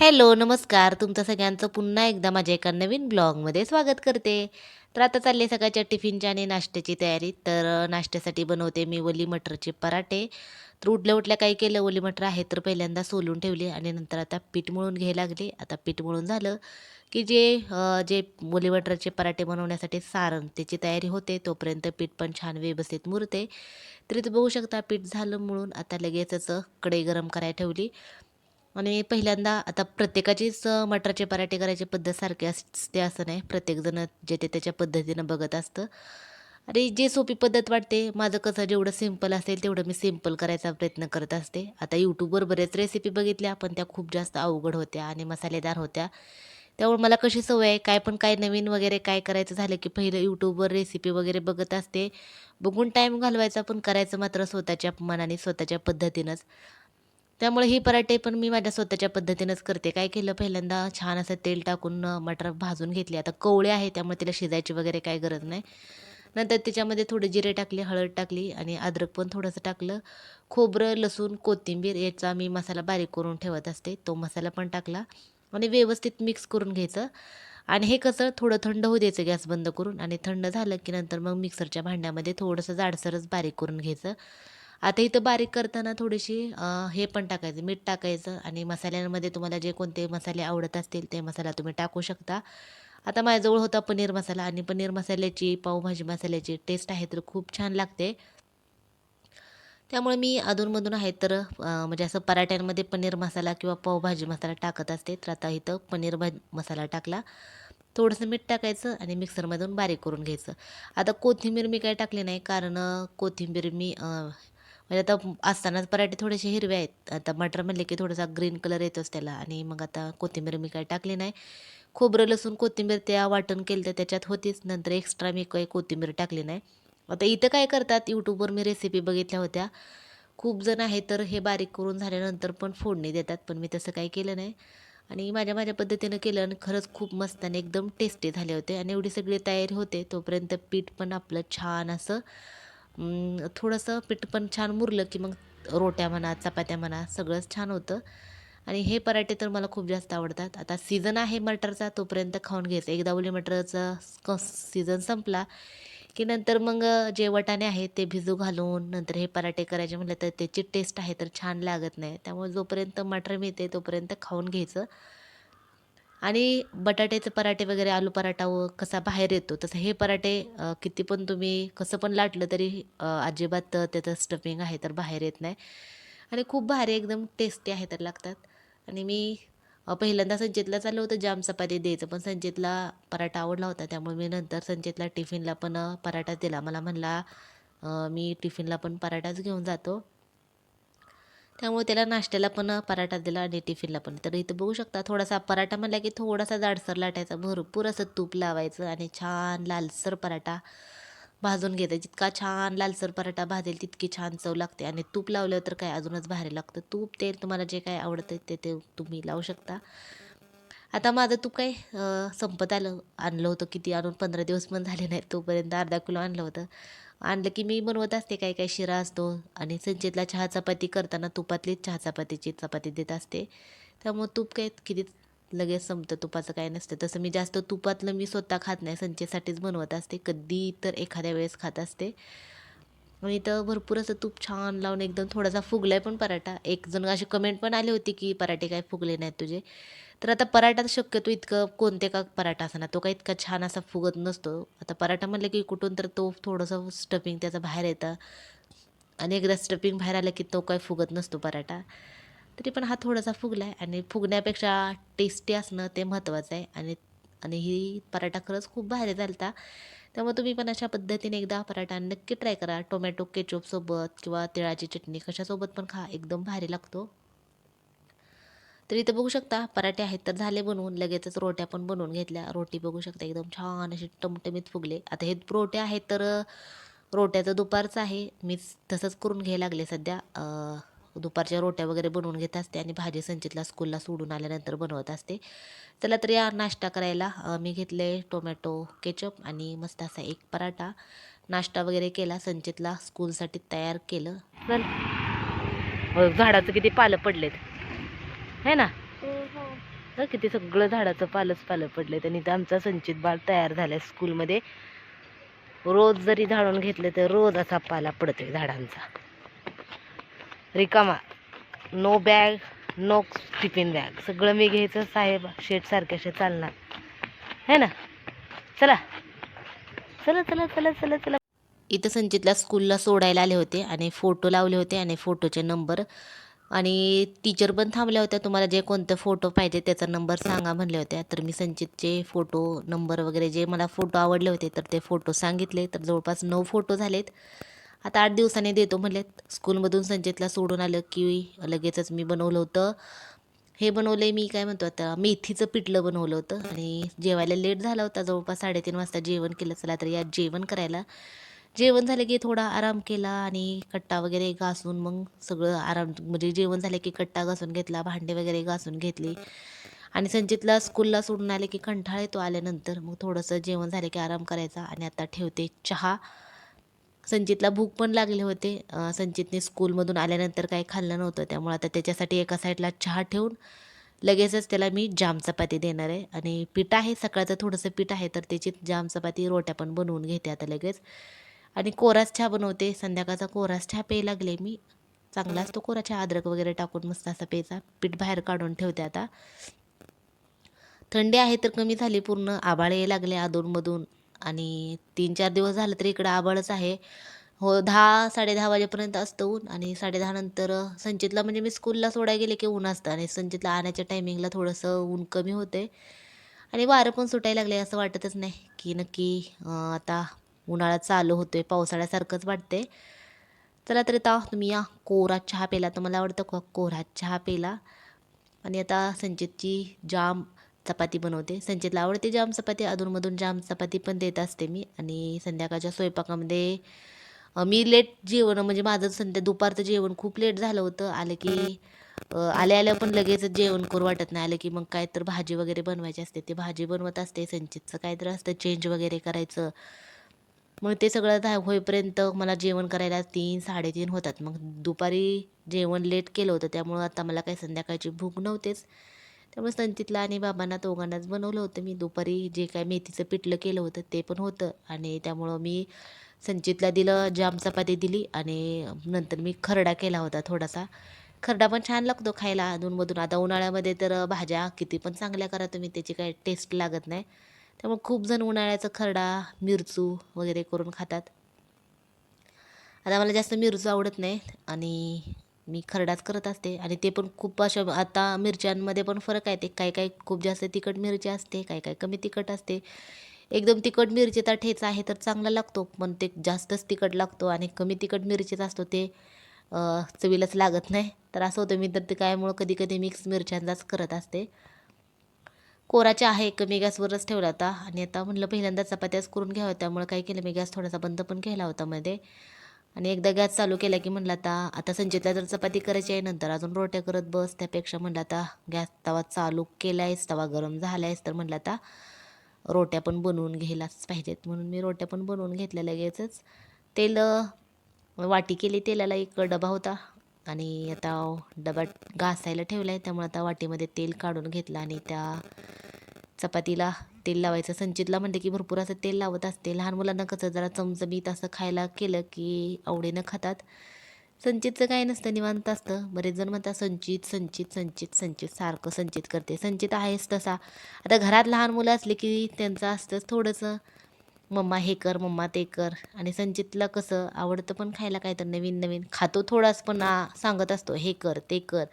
Hello नमस्कार. तुमचं सगळ्यांचं पुन्हा एकदा माझ्या एका नवीन ब्लॉगमध्ये स्वागत करते. तर आता चालले सकाळच्या टिफिनची आणि नाश्त्याची तयारी. तर नाश्त्यासाठी बनवते मी ओली मटरचे पराठे. तर उठल्या उठल्या काय केलं? ओली मटर आहे तर पहिल्यांदा सोलून ठेवली आणि नंतर आता पीठ मळून घ्यायला लागले. आता पीठ मळून झालं की जे जे ओली मटरचे पराठे बनवण्यासाठी सारण त्याची तयारी होते. तोपर्यंत पीठ पण छान व्यवस्थित मुरते. तर तू बघू शकता पीठ झालं म्हणून आता लगेचच कढई गरम करायला ठेवली. आणि पहिल्यांदा आता प्रत्येकाचीच मटराचे पराठे करायची पद्धत सारखी असते असं नाही. प्रत्येकजण जे ते त्याच्या पद्धतीनं बघत असतं. आणि जे सोपी पद्धत वाटते माझं कसं जेवढं सिंपल असेल तेवढं मी सिंपल करायचा प्रयत्न करत असते. आता यूट्यूबवर बरेच रेसिपी बघितल्या पण त्या खूप जास्त अवघड होत्या आणि मसालेदार होत्या. त्यामुळे मला कशी सवय आहे काय पण काय नवीन वगैरे काय करायचं झालं की पहिलं यूट्यूबवर रेसिपी वगैरे बघत असते. बघून टाईम घालवायचा पण करायचं मात्र स्वतःच्या मनाने स्वतःच्या पद्धतीनंच. त्यामुळे ही पराठे पण मी माझ्या स्वतःच्या पद्धतीनंच करते. काय केलं पहिल्यांदा छान असं तेल टाकून मटर भाजून घेतली. आता कवळे आहे त्यामुळे तिला शिजायची वगैरे काही गरज नाही. नंतर त्याच्यामध्ये थोडे जिरे टाकले हळद टाकली आणि अद्रक पण थोडंसं टाकलं. खोबरं लसूण कोथिंबीर याचा मी मसाला बारीक करून ठेवत असते. तो मसाला पण टाकला आणि व्यवस्थित मिक्स करून घ्यायचं. आणि हे कसं थोडं थंड होऊ द्यायचं गॅस बंद करून आणि थंड झालं की नंतर मग मिक्सरच्या भांड्यामध्ये थोडंसं जाडसरच बारीक करून घ्यायचं. आता इथं बारीक करताना थोडीशी हे पण टाकायचं मीठ टाकायचं आणि मसाल्यांमध्ये तुम्हाला जे कोणते मसाले आवडत असतील ते मसाला तुम्ही टाकू शकता. आता माझ्याजवळ होता पनीर मसाला आणि पनीर मसाल्याची पावभाजी मसाल्याची टेस्ट आहे तर खूप छान लागते. त्यामुळे मी अधूनमधून आहे तर म्हणजे असं पराठ्यांमध्ये पनीर मसाला किंवा पावभाजी मसाला टाकत असते. तर आता इथं पनीर भाज मसाला टाकला. थोडंसं मीठ टाकायचं आणि मिक्सरमधून बारीक करून घ्यायचं. आता कोथिंबीर मी काय टाकली नाही कारण कोथिंबीर मी म्हणजे आता असतानाच पराठे थोडेसे हिरवे आहेत. आता मटर म्हणले की थोडासा ग्रीन कलर येतोच त्याला. आणि मग आता कोथिंबीर मी काय टाकली नाही. खोबरं लसूण कोथिंबीर त्या वाटण केलं तर त्याच्यात होतीच. नंतर एक्स्ट्रा मी काही कोथिंबीर टाकली नाही. आता इथं काय करतात? यूट्यूबवर मी रेसिपी बघितल्या होत्या. खूप जण आहे तर हे बारीक करून झाल्यानंतर पण फोडणी देतात पण मी तसं काही केलं नाही. आणि माझ्या माझ्या पद्धतीनं केलं आणि खरंच खूप मस्त आणि एकदम टेस्टी झाले होते. आणि एवढी सगळी तयारी होते तोपर्यंत पीठ पण आपलं छान असं थोडंसं पीठ पण छान मुरलं की मग रोट्या म्हणा चपात्या म्हणा सगळंच छान होतं. आणि हे पराठे तर मला खूप जास्त आवडतात. आता सीझन आहे मटरचा तोपर्यंत खाऊन घ्यायचं. एकदा उली मटरचा सीझन संपला की नंतर मग जे वटाणे आहेत ते भिजू घालून नंतर हे पराठे करायचे म्हटलं तर त्याची टेस्ट आहे तर छान लागत नाही. त्यामुळे जोपर्यंत मटर मिळते तोपर्यंत खाऊन घ्यायचं. आणि बटाट्याचे पराठे वगैरे आलू पराठा व कसा बाहेर येतो तसं हे पराठे किती पण तुम्ही कसं पण लाटलं तरी अजिबात त्याचं स्टफिंग आहे तर बाहेर येत नाही. आणि खूप भारी एकदम टेस्टी आहे तर लागतात. आणि मी पहिल्यांदा संचेतला चाललं होतं जाम चपाती द्यायचं पण संचेतला पराठा आवडला होता त्यामुळे मी नंतर संचेतला टिफिनला पण पराठाच दिला. मला म्हणला मी टिफिनला पण पराठाच घेऊन जातो. त्यामुळे त्याला नाश्त्याला पण पराठा दिला आणि टिफिनला पण. तर इथं बघू शकता थोडासा पराठा म्हणला की थोडासा जाडसर लाटायचा. भरपूर असं तूप लावायचं आणि छान लालसर पराठा भाजून घ्यायचा. जितका छान लालसर पराठा भाजेल तितकी छान चव लागते. आणि तूप लावल्यावर तर काय अजूनच भारी लागतं. तूप तेल तुम्हाला जे काय आवडतं ते ते तुम्ही लावू शकता. आता माझं तूप काय संपत आलं आणलं होतं किती आणून पंधरा दिवस पण झाले नाही तोपर्यंत. अर्धा किलो आणलं होतं. आणलं की मी बनवत असते काय काय शिरा असतो आणि संचितला चहा चपाती करताना तुपातलीच चहा चपातीची चपाती देत असते. त्यामुळं तूप काय किती लगेच संपतं तुपाचं काय नसतं. तसं मी जास्त तुपातलं मी स्वतः खात नाही संचेसाठीच बनवत असते. कधी तर एखाद्या वेळेस खात असते. आणि इथं भरपूर असं तूप छान लावून एकदम थोडासा फुगलाय पण पराठा. एक जण अशी कमेंट पण आली होती की पराठे काय फुगले नाहीत तुझे? तर आता पराठा शक्यतो इतकं कोणते का पराठा असणार? तो काय इतका छान असा फुगत नसतो. आता पराठा म्हणलं की कुठून तर तो थोडंसं स्टफिंग त्याचा बाहेर येतं. आणि एकदा स्टफिंग बाहेर आलं की तो काय फुगत नसतो पराठा. तरी पण हा थोडासा फुगला आहे आणि फुगण्यापेक्षा टेस्टी असणं ते महत्त्वाचं आहे. आणि आणि ही पराठा खरंच खूप भारी झालता. त्यामुळे तुम्ही पण अशा पद्धतीने एकदा पराठा नक्की ट्राय करा. टोमॅटो केचोपसोबत किंवा तिळाची चटणी कशासोबत पण खा एकदम भारी लागतो. तर इथं बघू शकता पराठे आहेत तर झाले बनवून लगेचच रोट्या पण बनवून घेतल्या. रोटी बघू शकता एकदम छान असे टमटमीत फुगले. आता हे रोटे आहेत तर रोट्याचं दुपारचं आहे. मी तसंच करून घ्यायला लागले सध्या. दुपारच्या रोट्या वगैरे बनवून घेत असते आणि भाजी संचितला स्कूलला सोडून आल्यानंतर बनवत असते. चला तर या नाश्ता करायला मी घेतले टोमॅटो केचप आणि मस्त असा एक पराठा. नाश्ता वगैरे केला संचितला स्कूलसाठी तयार केलं. झाडाचं किती पालं पडलेत? है ना? हं, किती सगळं झाडाचं पालच पालं पडले तर आमचा संचित बाळ तयार झालाय स्कूलमध्ये रोज जरी झाडून घेतलं तर रोज असा पाला पडतोय झाडांचा. रिकामा. No bag no tiffin bag सगळं मी घ्यायचं साहेब शेट सारख्याशे चालणार. है ना? चला. चला चला चला चला चला. इथं संचितला स्कूलला सोडायला आले होते आणि फोटो लावले होते आणि फोटोचे नंबर आणि टीचर पण थांबल्या होत्या. तुम्हाला जे कोणते फोटो पाहिजे त्याचा नंबर सांगा म्हणल्या होत्या. तर मी संचितचे फोटो नंबर वगैरे जे मला फोटो आवडले होते तर ते फोटो सांगितले. तर जवळपास नऊ फोटो झालेत. आता आठ दिवसांनी देतो म्हणलेत. स्कूलमधून संचेतला सोडून आलं की लगेचच मी बनवलं होतं. हे बनवलं मी काय म्हणतो आता मेथीचं पिठलं बनवलं होतं आणि जेवायला लेट झाला होता. जवळपास साडेतीन वाजता जेवण केलं. चला तर या जेवण करायला. जेवण झालं की थोडा आराम केला आणि कट्टा वगैरे घासून मग सगळं आराम म्हणजे जेवण झालं की कट्टा घासून घेतला भांडे वगैरे घासून घेतली. आणि संचितला स्कूलला सोडून आले की कंटाळ येतो आल्यानंतर मग थोडंसं जेवण झालं की आराम करायचा. आणि आता ठेवते चहा. संचितला भूक पण लागले होते. संचितने स्कूलमधून आल्यानंतर काही खाल्लं नव्हतं. त्यामुळे आता त्याच्यासाठी एका साईडला चहा ठेवून लगेचच त्याला मी जाम चपाती देणार आहे. आणि पीठ आहे सकाळचं थोडंसं पीठ आहे तर त्याची जाम चपाती रोट्या पण बनवून घेते आता लगेच. आणि कोरास चहा बनवते. संध्याकाळचा कोरास चहा पेय लागले मी. चांगला असतो कोरा चहा अद्रक वगैरे टाकून मस्त असा प्यायचा. पीठ बाहेर काढून ठेवते आता. थंडी आहे तर कमी झाली पूर्ण आबाळ यायला लागले अधूनमधून. आणि तीन चार दिवस झालं तरी इकडं आबाळच आहे. हो दहा साडेदहा वाजेपर्यंत असतं ऊन आणि साडेदहा नंतर संचितला म्हणजे मी स्कूलला सोडायला गेले की ऊन असतं आणि संचितला आणायच्या टायमिंगला थोडंसं ऊन कमी होते. आणि वारं पण सुटायला लागले असं वाटतच नाही की नक्की आता उन्हाळा चालू होतो आहे पावसाळ्यासारखंच वाटते चला तर आता तुम्ही या कोरा चहा पेला तर मला आवडतं कोरा चहा पेला आणि आता संचितची जाम चपाती बनवते. संचितला आवडते जाम चपाती. अधूनमधून जाम चपाती पण देत असते मी. आणि संध्याकाळच्या स्वयंपाकामध्ये मी लेट जेवण म्हणजे माझं संध्या दुपारचं जेवण खूप लेट झालं होतं. आलं की आल्या आल्या पण लगेच जेवण करू वाटत नाही. आलं की मग काय तर भाजी वगैरे बनवायची असते. ते भाजी बनवत असते. संचितचं काय तर असतं. चेंज वगैरे करायचं. मग ते सगळं धा होईपर्यंत मला जेवण करायला तीन साडेतीन होतात. मग दुपारी जेवण लेट केलं होतं. त्यामुळं आता मला काही संध्याकाळची भूक नव्हतेच. त्यामुळे संचितला आणि बाबांना दोघांनाच बनवलं होतं. मी दुपारी जे काय मेथीचं पिठलं केलं होतं ते पण होतं. आणि त्यामुळं मी संचितला दिलं जाम चपाती दिली आणि नंतर मी खरडा केला होता थोडासा. खरडा पण छान लागतो खायला. अधूनमधून आता उन्हाळ्यामध्ये तर भाज्या किती पण चांगल्या करा तुम्ही त्याची काही टेस्ट लागत नाही. त्यामुळे खूप जण उन्हाळ्याचं खरडा मिरचू वगैरे करून खातात. आता मला जास्त मिरचू आवडत नाही. आणि मी खरडाच करत असते आणि ते पण खूप अशा आता मिरच्यांमध्ये पण फरक आहे ते. काही काही खूप जास्त तिखट मिरची असते काही काही कमी तिखट असते. एकदम तिखट मिरचीचा ठेचा आहे तर चांगला लागतो. पण ते जास्तच तिखट लागतो आणि कमी तिखट मिरचीचा असतो ते चवीलाच लागत नाही. तर असं होतं मी तर ते कायमुळं कधी कधी मिक्स मिरच्यांचाच करत असते. कोराच्या आहे कमी गॅसवरच ठेवला होता. आणि आता म्हटलं पहिल्यांदा चपात्याच करून घ्याव्या त्यामुळे काय केलं मी गॅस थोडासा बंद पण केला होता मध्ये. आणि एकदा गॅस चालू केला की म्हणला आता आता संचितला जर चपाती करायची आहे नंतर अजून रोट्या करत बस. त्यापेक्षा म्हणला आता गॅस तवा चालू केला आहेस तवा गरम झाला आहेस तर म्हणलं आता रोट्या पण बनवून घ्यायलाच पाहिजेत. म्हणून मी रोट्या पण बनवून घेतल्या लगेचच. तेल वाटी केली तेलाला एक डबा होता. आणि आता डबा घासायला ठेवला आहे त्यामुळे आता वाटीमध्ये तेल काढून घेतलं आणि त्या चपातीला तेल लावायचं. संचितला म्हणते की भरपूर असं तेल लावत असते. लहान मुलांना कसं जरा चमचमीत असं खायला केलं की आवडीनं खातात. संचितचं काही नसतं निवांत असतं. बरेच जण म्हणतात संचित संचित संचित संचित सारखं संचित करते. संचित आहेच तसा. आता घरात लहान मुलं असली की त्यांचं असतंच थोडंसं मम्मा हे कर मम्मा ते कर. आणि संचितला कसं आवडतं पण खायला काय तर नवीन नवीन खातो थोडाच पण सांगत असतो हे कर ते कर.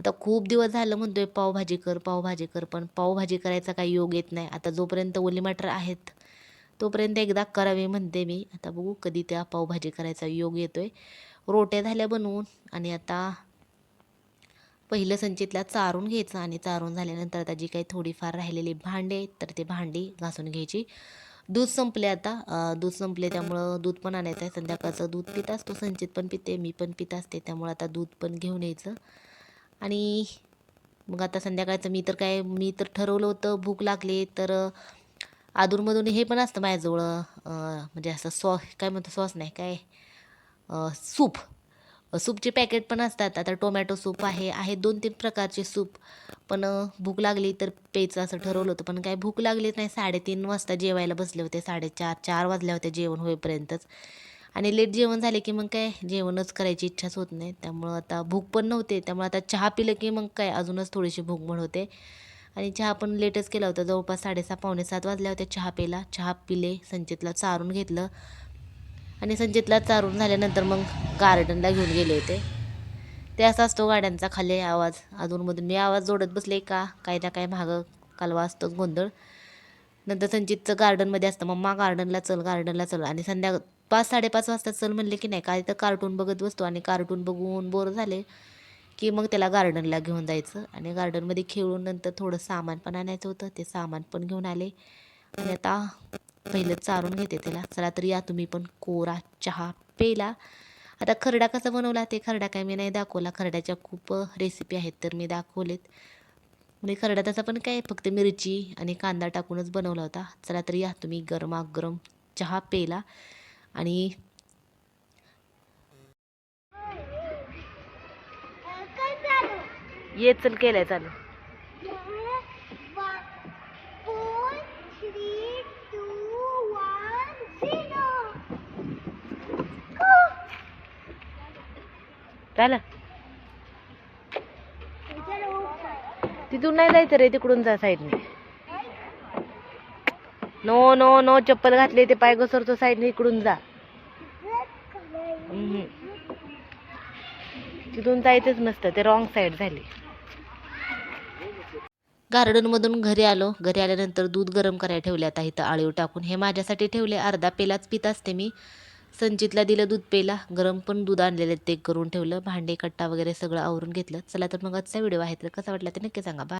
आता खूप दिवस झालं म्हणतोय पावभाजी कर पावभाजी कर पण पावभाजी करायचा काही योग येत नाही. आता जोपर्यंत ओली मटर आहेत तोपर्यंत एकदा करावे म्हणते मी. आता बघू कधी त्या पावभाजी करायचा योग येतोय. रोट्या झाल्या बनवून आणि आता पहिलं संचितला चारून घ्यायचं आणि चारून झाल्यानंतर आता जी काही थोडीफार राहिलेली भांडे आहेत तर ते भांडी घासून घ्यायची. दूध संपले आता. दूध संपले त्यामुळं दूध पण आणायचं आहे. संध्याकाळचं दूध पित असतो. संचित पण पिते मी पण पित असते. त्यामुळं आता दूध पण घेऊन यायचं. आणि मग आता संध्याकाळचं मी तर काय मी तर ठरवलं होतं भूक लागली तर आदूरमधून अधूनमधून हे पण असतं माझ्याजवळ म्हणजे असं सॉस काय म्हणतो सॉस नाही काय सूप. सूपचे पॅकेट पण असतात आता टोमॅटो सूप आहे आहे दोन तीन प्रकारचे सूप. पण भूक लागली तर प्यायचं असं ठरवलं होतं पण काय भूक लागलीच नाही साडेतीन वाजता जेवायला बसले होते साडेचार चार वाजल्या होत्या जेवण होईपर्यंतच. आणि लेट जेवण झाले की मग काय? जेवणच करायची इच्छाच होत नाही. त्यामुळं आता भूक पण नव्हते. त्यामुळे आता चहा पिलं की मग काय? अजूनच थोडीशी भूक पण होते. आणि चहा पण लेटच केला होता. जवळपास साडेसहा पावणे सात वाजल्या होत्या चहा प्यायला. चहा पिले संचितला चारून घेतलं. आणि संचितला चारून झाल्यानंतर मग गार्डनला घेऊन गेले होते. ते असा असतो गाड्यांचा खाली आवाज. अधूनमधून मी आवाज जोडत बसले का? काय ना काय मागं कालवा असतोच गोंधळ. नंतर संचितचं गार्डनमध्ये असतं. मम्मा गार्डनला चल गार्डनला चल. आणि संध्या पाच साडेपाच वाजता चल म्हणले की नाही काय तर कार्टून बघत बसतो आणि कार्टून बघून बोर झाले की मग त्याला गार्डनला घेऊन जायचं आणि गार्डनमध्ये खेळून नंतर थोडं सामान पण आणायचं होतं. ते सामान पण घेऊन आले आणि आता पहिलं चारून घेते त्याला. चला तर या तुम्ही पण कोरा चहा पेला आता खरडा कसा बनवला ते खरडा काय मी नाही दाखवला. खरड्याच्या खूप रेसिपी आहेत तर मी दाखवलेत. म्हणजे खरडा तसा पण काय फक्त मिरची आणि कांदा टाकूनच बनवला होता. चला तर या तुम्ही गरमागरम चहा पेला आणि ये चल केलंय चालू. झालं तिथून नाही जायचं रे तिकडून जा साईडने. नो नो नो चप्पल घातली ते पाय घसरतो साईडने इकडून जा. तिथून जायचंच नसतं ते रॉंग साईड झाली. गार्डनमधून घरी आलो. घरी आल्यानंतर दूध गरम करायला ठेवले. आता इथं आळीव टाकून. हे माझ्यासाठी ठेवले. अर्धा पेलाच पित असते मी. संचितला दिलं दूध पेला गरम पण दूध आणलेलं ते करून ठेवलं. भांडे कट्टा वगैरे सगळं आवरून घेतलं. चला तर मग आजचा व्हिडिओ आहे. तर कसा वाटला ते नक्की सांगा. बाय